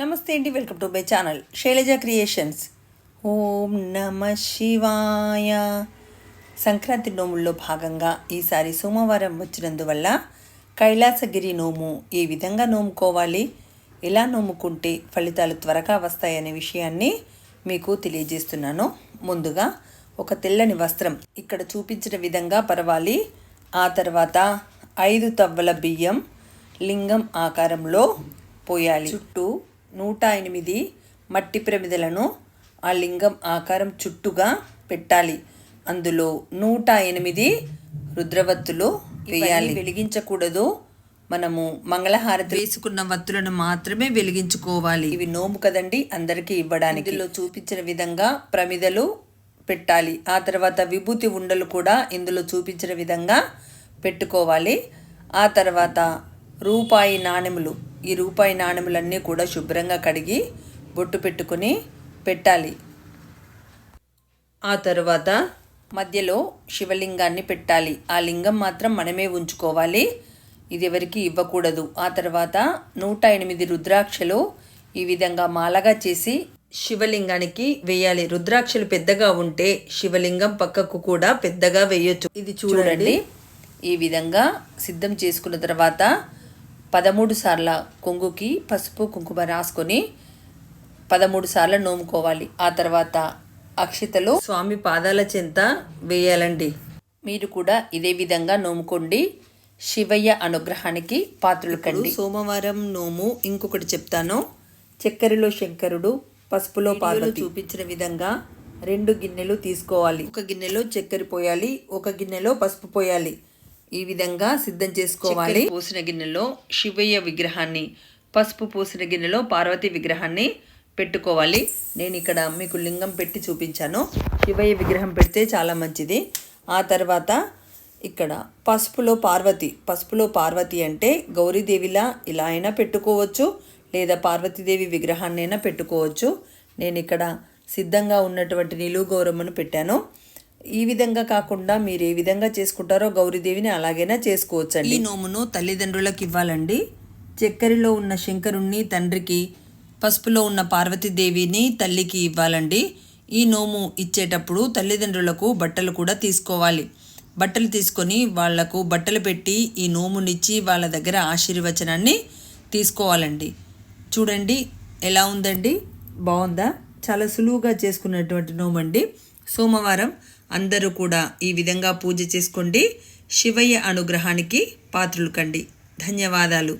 నమస్తే అండి welcome to my channel Shailaja creations. ఓం నమ శివాయ. సంక్రాంతి నోముల్లో భాగంగా ఈసారి సోమవారం వచ్చినందువల్ల కైలాసగిరి నోము ఏ విధంగా నోముకోవాలి ఎలా నోముకుంటే ఫలితాలు త్వరగా వస్తాయనే విషయాన్ని మీకు తెలియజేస్తున్నాను. ముందుగా ఒక తెల్లని వస్త్రం ఇక్కడ చూపించిన విధంగా పరవాలి. ఆ తర్వాత ఐదు తవ్వల బియ్యం లింగం ఆకారంలో పోయాలి. చుట్టూ నూట ఎనిమిది మట్టి ప్రమిదలను ఆ లింగం ఆకారం చుట్టుగా పెట్టాలి. అందులో నూట ఎనిమిది రుద్రవత్తులు వేయాలి. వెలిగించకూడదు. మనము మంగళహారతి వేసుకున్న వత్తులను మాత్రమే వెలిగించుకోవాలి. ఇవి నోము కదండి అందరికీ ఇవ్వడానికి. ఇందులో చూపించిన విధంగా ప్రమిదలు పెట్టాలి. ఆ తర్వాత విభూతి ఉండలు కూడా ఇందులో చూపించిన విధంగా పెట్టుకోవాలి. ఆ తర్వాత రూపాయి నాణెములు ఈ రూపాయి నాణెములన్నీ కూడా శుభ్రంగా కడిగి బొట్టు పెట్టుకొని పెట్టాలి. ఆ తరువాత మధ్యలో శివలింగాన్ని పెట్టాలి. ఆ లింగం మాత్రం మనమే ఉంచుకోవాలి. ఇది ఎవరికి ఇవ్వకూడదు. ఆ తర్వాత నూట ఎనిమిది రుద్రాక్షలు ఈ విధంగా మాలగా చేసి శివలింగానికి వేయాలి. రుద్రాక్షలు పెద్దగా ఉంటే శివలింగం పక్కకు కూడా పెద్దగా వేయొచ్చు. ఇది చూడండి. ఈ విధంగా సిద్ధం చేసుకున్న తర్వాత పదమూడు సార్ల కొంగుకి పసుపు కుంకుమ రాసుకొని పదమూడు సార్లు నోముకోవాలి. ఆ తర్వాత అక్షితలు స్వామి పాదాల చెంత వేయాలండి. మీరు కూడా ఇదే విధంగా నోముకోండి. శివయ్య అనుగ్రహానికి పాత్రలు కండి సోమవారం నోము ఇంకొకటి చెప్తాను. చక్కెరలో శంకరుడు పసుపులో పార్వతి. చూపించిన విధంగా రెండు గిన్నెలు తీసుకోవాలి. ఒక గిన్నెలో చక్కెర పోయాలి ఒక గిన్నెలో పసుపు పోయాలి. ఈ విధంగా సిద్ధం చేసుకోవాలి. పూసిన గిన్నెలో శివయ్య విగ్రహాన్ని పసుపు పూసిన గిన్నెలో పార్వతి విగ్రహాన్ని పెట్టుకోవాలి. నేను ఇక్కడ మీకు లింగం పెట్టి చూపించాను. శివయ్య విగ్రహం పెడితే చాలా మంచిది. ఆ తర్వాత ఇక్కడ పసుపులో పార్వతి పసుపులో పార్వతి అంటే గౌరీదేవిలా ఇలా అయినా పెట్టుకోవచ్చు లేదా పార్వతీదేవి విగ్రహాన్నైనా పెట్టుకోవచ్చు. నేను ఇక్కడ సిద్ధంగా ఉన్నటువంటి నిలువు గౌరమ్మను పెట్టాను. ఈ విధంగా కాకుండా మీరు ఏ విధంగా చేసుకుంటారో గౌరీదేవిని అలాగైనా చేసుకోవచ్చండి. ఈ నోమును తల్లిదండ్రులకు ఇవ్వాలండి. చక్కెరలో ఉన్న శంకరుణ్ణి తండ్రికి పసుపులో ఉన్న పార్వతీదేవిని తల్లికి ఇవ్వాలండి. ఈ నోము ఇచ్చేటప్పుడు తల్లిదండ్రులకు బట్టలు కూడా తీసుకోవాలి. బట్టలు తీసుకొని వాళ్ళకు బట్టలు పెట్టి ఈ నోమునిచ్చి వాళ్ళ దగ్గర ఆశీర్వచనాన్ని తీసుకోవాలండి. చూడండి ఎలా ఉందండి? బాగుందా? చాలా సులువుగా చేసుకున్నటువంటి నోమండి. సోమవారం అందరూ కూడా ఈ విధంగా పూజ చేసుకోండి. శివయ్య అనుగ్రహానికి పాత్రలు కండి. ధన్యవాదాలు.